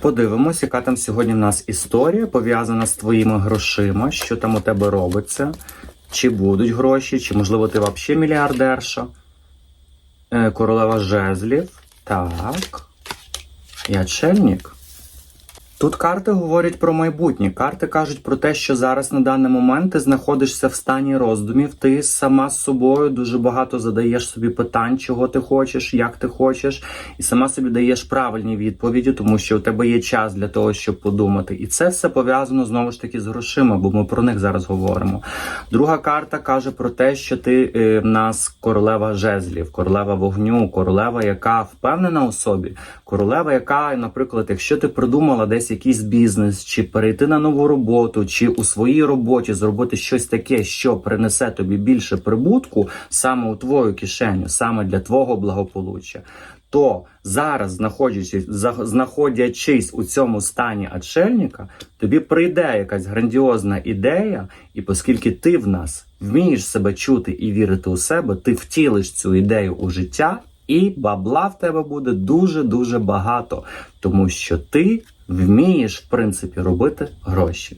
Подивимось, яка там сьогодні в нас історія пов'язана з твоїми грошима, що там у тебе робиться, чи будуть гроші, чи можливо ти взагалі мільярдерша. Е, Королева жезлів. Так. Ячельник. Тут карти говорять про майбутнє. Карти кажуть про те, що зараз на даний момент ти знаходишся в стані роздумів. Ти сама з собою дуже багато задаєш собі питань, чого ти хочеш, як ти хочеш, і сама собі даєш правильні відповіді, тому що у тебе є час для того, щоб подумати. І це все пов'язано знову ж таки з грошима, бо ми про них зараз говоримо. Друга карта каже про те, що ти е, в нас королева жезлів, королева вогню, королева, яка впевнена у собі, королева, яка, наприклад, якщо ти придумала десь якийсь бізнес, чи перейти на нову роботу, чи у своїй роботі зробити щось таке, що принесе тобі більше прибутку саме у твою кишеню, саме для твого благополуччя. То зараз, знаходячись, знаходячись у цьому стані отшельника, тобі прийде якась грандіозна ідея, і оскільки ти в нас вмієш себе чути і вірити у себе, ти втілиш цю ідею у життя, і бабла в тебе буде дуже дуже багато, тому що ти вмієш, в принципі, робити гроші.